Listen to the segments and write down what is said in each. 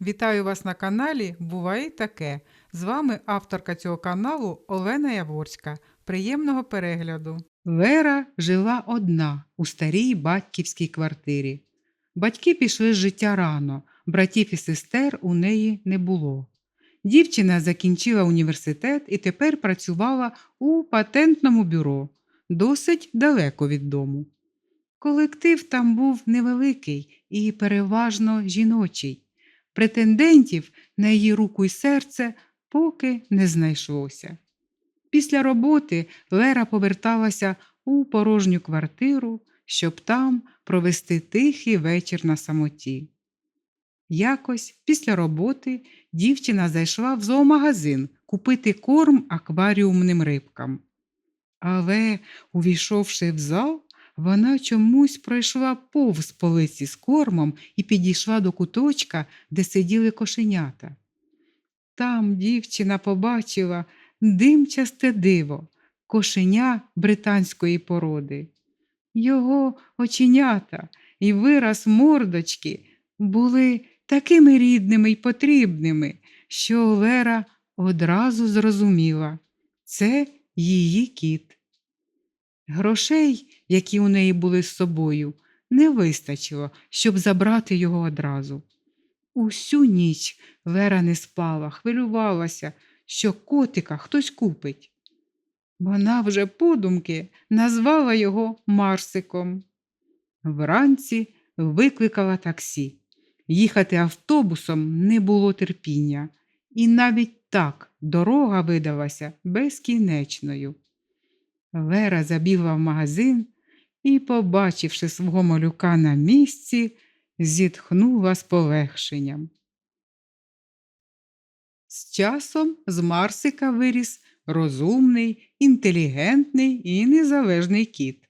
Вітаю вас на каналі Буває таке. З вами авторка цього каналу Олена Яворська. Приємного перегляду. Вера жила одна у старій батьківській квартирі. Батьки пішли з життя рано, братів і сестер у неї не було. Дівчина закінчила університет і тепер працювала у патентному бюро, досить далеко від дому. Колектив там був невеликий і переважно жіночий. Претендентів на її руку і серце поки не знайшлося. Після роботи Лера поверталася у порожню квартиру, щоб там провести тихий вечір на самоті. Якось після роботи дівчина зайшла в зоомагазин купити корм акваріумним рибкам. Але, увійшовши в зал, вона чомусь пройшла повз полиці з кормом і підійшла до куточка, де сиділи кошенята. Там дівчина побачила димчасте диво, кошеня британської породи. Його оченята і вираз мордочки були такими рідними й потрібними, що Лера одразу зрозуміла це її кіт. Грошей, які у неї були з собою, не вистачило, щоб забрати його одразу. Усю ніч Лера не спала, хвилювалася, що котика хтось купить. Вона вже подумки назвала його Марсиком. Вранці викликала таксі. Їхати автобусом не було терпіння, і навіть так дорога видалася безкінечною. Лера забігла в магазин і, побачивши свого малюка на місці, зітхнула з полегшенням. З часом з Марсика виріс розумний, інтелігентний і незалежний кіт.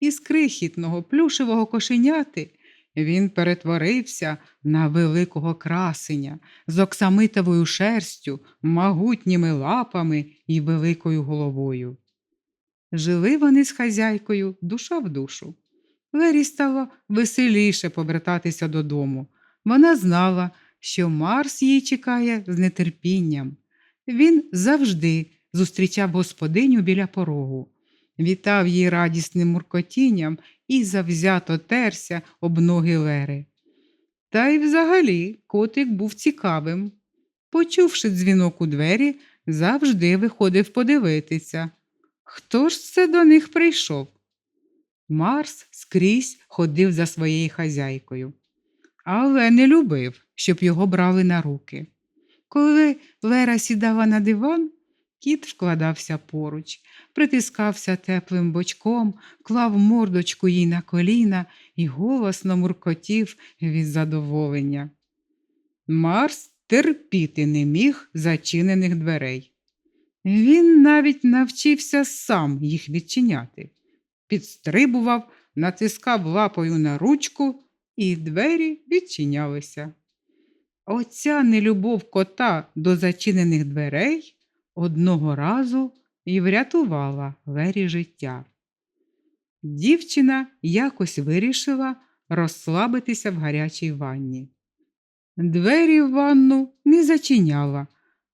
Із крихітного плюшевого кошеняти він перетворився на великого красеня з оксамитовою шерстю, могутніми лапами і великою головою. Жили вони з хазяйкою душа в душу. Лері стало веселіше повертатися додому. Вона знала, що Марс її чекає з нетерпінням. Він завжди зустрічав господиню біля порогу, вітав її радісним муркотінням і завзято терся об ноги Лери. Та й взагалі котик був цікавим. Почувши дзвінок у двері, завжди виходив подивитися. Хто ж це до них прийшов? Марс скрізь ходив за своєю хазяйкою, але не любив, щоб його брали на руки. Коли Лера сідала на диван, кіт вкладався поруч, притискався теплим бочком, клав мордочку їй на коліна і голосно муркотів від задоволення. Марс терпіти не міг зачинених дверей. Він навіть навчився сам їх відчиняти, підстрибував, натискав лапою на ручку, і двері відчинялися. Оця нелюбов кота до зачинених дверей одного разу і врятувала Лері життя. Дівчина якось вирішила розслабитися в гарячій ванні. Двері в ванну не зачиняла,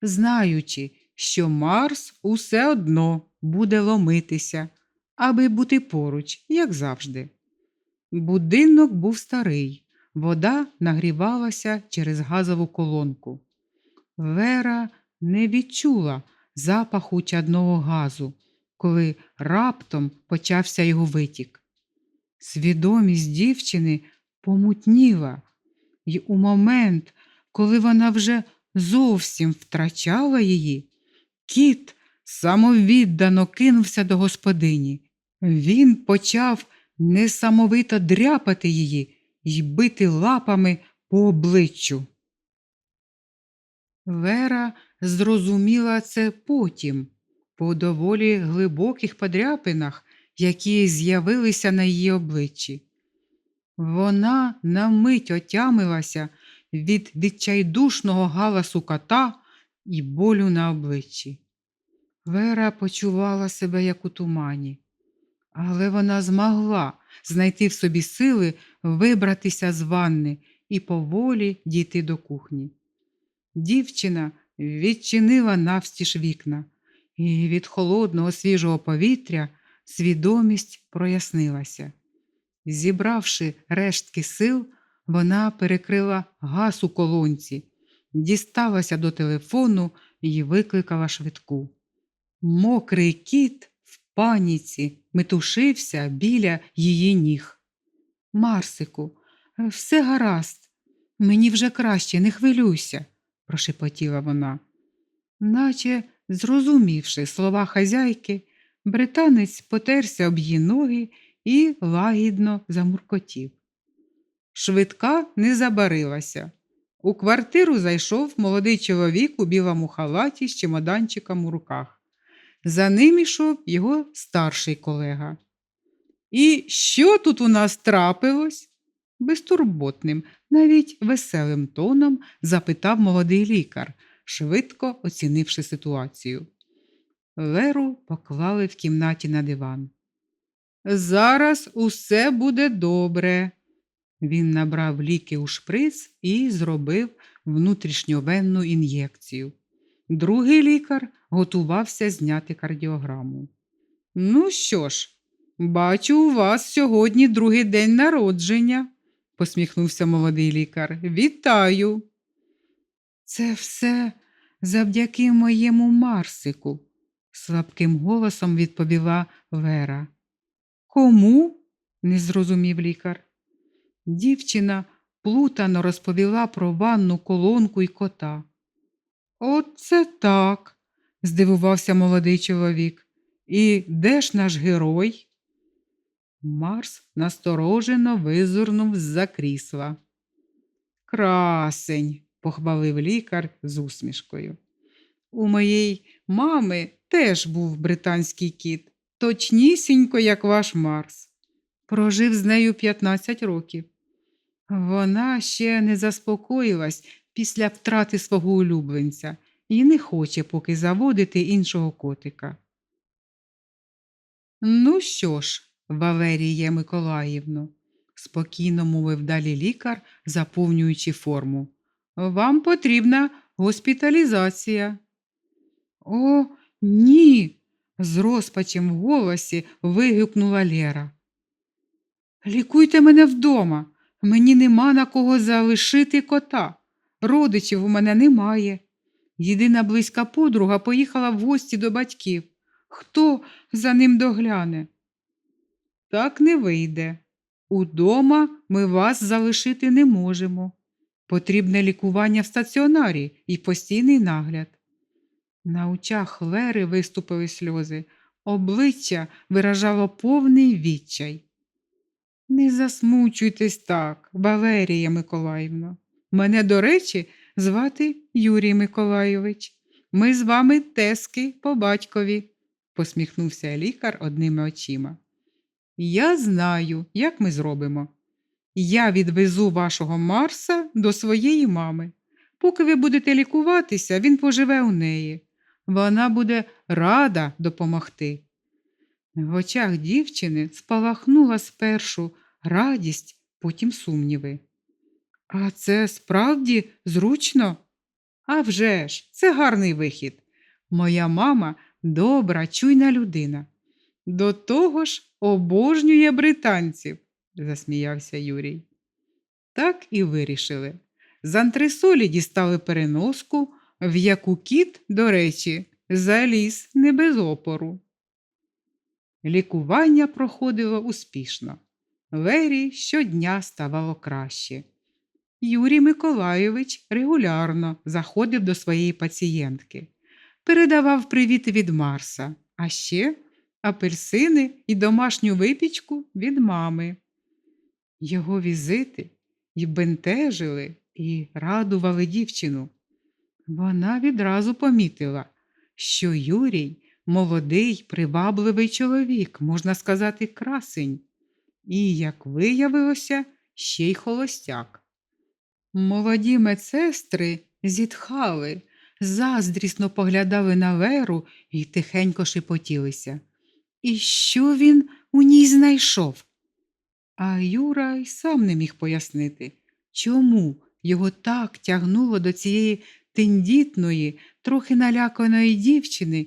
знаючи, що Марс усе одно буде ломитися, аби бути поруч, як завжди. Будинок був старий, вода нагрівалася через газову колонку. Вера не відчула запаху чадного газу, коли раптом почався його витік. Свідомість дівчини помутніла, і у момент, коли вона вже зовсім втрачала її, кіт самовіддано кинувся до господині. Він почав несамовито дряпати її й бити лапами по обличчю. Вера зрозуміла це потім, по доволі глибоких подряпинах, які з'явилися на її обличчі. Вона на мить отямилася від відчайдушного галасу кота і болю на обличчі. Вера почувала себе як у тумані, але вона змогла знайти в собі сили вибратися з ванни і поволі дійти до кухні. Дівчина відчинила навстіж вікна, і від холодного свіжого повітря свідомість прояснилася. Зібравши рештки сил, вона перекрила газ у колонці, дісталася до телефону і викликала швидку. Мокрий кіт в паніці метушився біля її ніг. Марсику, все гаразд, мені вже краще, не хвилюйся, прошепотіла вона. Наче, зрозумівши слова хазяйки, британець потерся об її ноги і лагідно замуркотів. Швидка не забарилася. У квартиру зайшов молодий чоловік у білому халаті з чемоданчиком у руках. За ним ішов його старший колега. І що тут у нас трапилось? Безтурботним, навіть веселим тоном запитав молодий лікар, швидко оцінивши ситуацію. Леру поклали в кімнаті на диван. Зараз усе буде добре. Він набрав ліки у шприц і зробив внутрішньовенну ін'єкцію. Другий лікар готувався зняти кардіограму. Ну що ж, бачу, у вас сьогодні другий день народження, посміхнувся молодий лікар. Вітаю. Це все завдяки моєму Марсику, слабким голосом відповіла Вера. Кому? не зрозумів лікар. Дівчина плутано розповіла про ванну колонку й кота. Оце так, здивувався молодий чоловік. І де ж наш герой? Марс насторожено визирнув з-за крісла. Красень, похвалив лікар з усмішкою. У моєї мами теж був британський кіт, точнісінько, як ваш Марс. Прожив з нею 15 років. Вона ще не заспокоїлась після втрати свого улюбленця і не хоче поки заводити іншого котика. Ну що ж, Валеріє Миколаївно, спокійно мовив далі лікар, заповнюючи форму. Вам потрібна госпіталізація. О, ні. з розпачем в голосі вигукнула Лєра. Лікуйте мене вдома. Мені нема на кого залишити кота. Родичів у мене немає. Єдина близька подруга поїхала в гості до батьків. Хто за ним догляне? Так не вийде. Удома ми вас залишити не можемо. Потрібне лікування в стаціонарі і постійний нагляд. На очах Лери виступили сльози, обличчя виражало повний відчай. Не засмучуйтесь так, Валерія Миколаївна. Мене, до речі, звати Юрій Миколайович. Ми з вами тески по батькові, посміхнувся лікар одними очима. Я знаю, як ми зробимо. Я відвезу вашого Марса до своєї мами. Поки ви будете лікуватися, він поживе у неї. Вона буде рада допомогти. В очах дівчини спалахнула спершу радість, потім сумніви. А це справді зручно? «А вже ж, це гарний вихід. Моя мама добра, чуйна людина. До того ж обожнює британців, засміявся Юрій. Так і вирішили. З антресолі дістали переноску, в яку кіт, до речі, заліз не без опору. Лікування проходило успішно. Лері щодня ставало краще. Юрій Миколайович регулярно заходив до своєї пацієнтки, передавав привіти від Марса, а ще апельсини і домашню випічку від мами. Його візити й бентежили і радували дівчину. Вона відразу помітила, що Юрій молодий, привабливий чоловік, можна сказати, красень, і, як виявилося, ще й холостяк. Молоді медсестри зітхали, заздрісно поглядали на Леру і тихенько шепотілися. І що він у ній знайшов? А Юра й сам не міг пояснити, Чому його так тягнуло до цієї тендітної, трохи наляканої дівчини,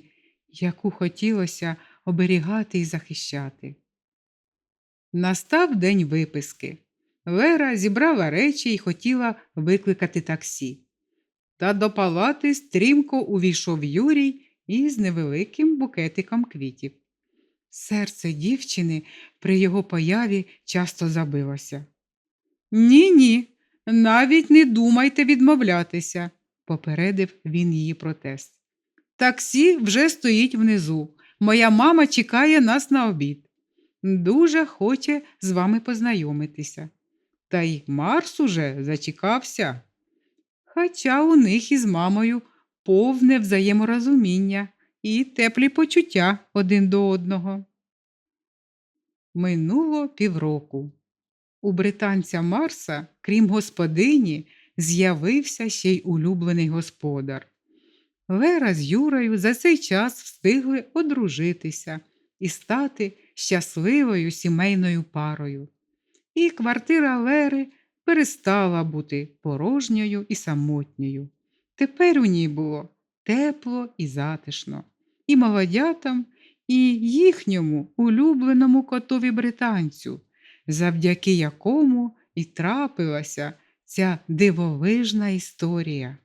яку хотілося оберігати і захищати? Настав день виписки. Лера зібрала речі і хотіла викликати таксі. Та до палати стрімко увійшов Юрій із невеликим букетиком квітів. Серце дівчини при його появі часто забилося. Ні, ні, навіть не думайте відмовлятися, попередив він її протест. Таксі вже стоїть внизу. Моя мама чекає нас на обід. Дуже хоче з вами познайомитися. Та й Марс уже зачекався. Хоча у них із мамою повне взаєморозуміння і теплі почуття один до одного. Минуло півроку. У британця Марса, крім господині, з'явився ще й улюблений господар. Лера з Юрою за цей час встигли одружитися і стати щасливою сімейною парою. І квартира Лери перестала бути порожньою і самотньою. Тепер у ній було тепло і затишно, і молодятам, і їхньому улюбленому котові британцю, завдяки якому і трапилася ця дивовижна історія.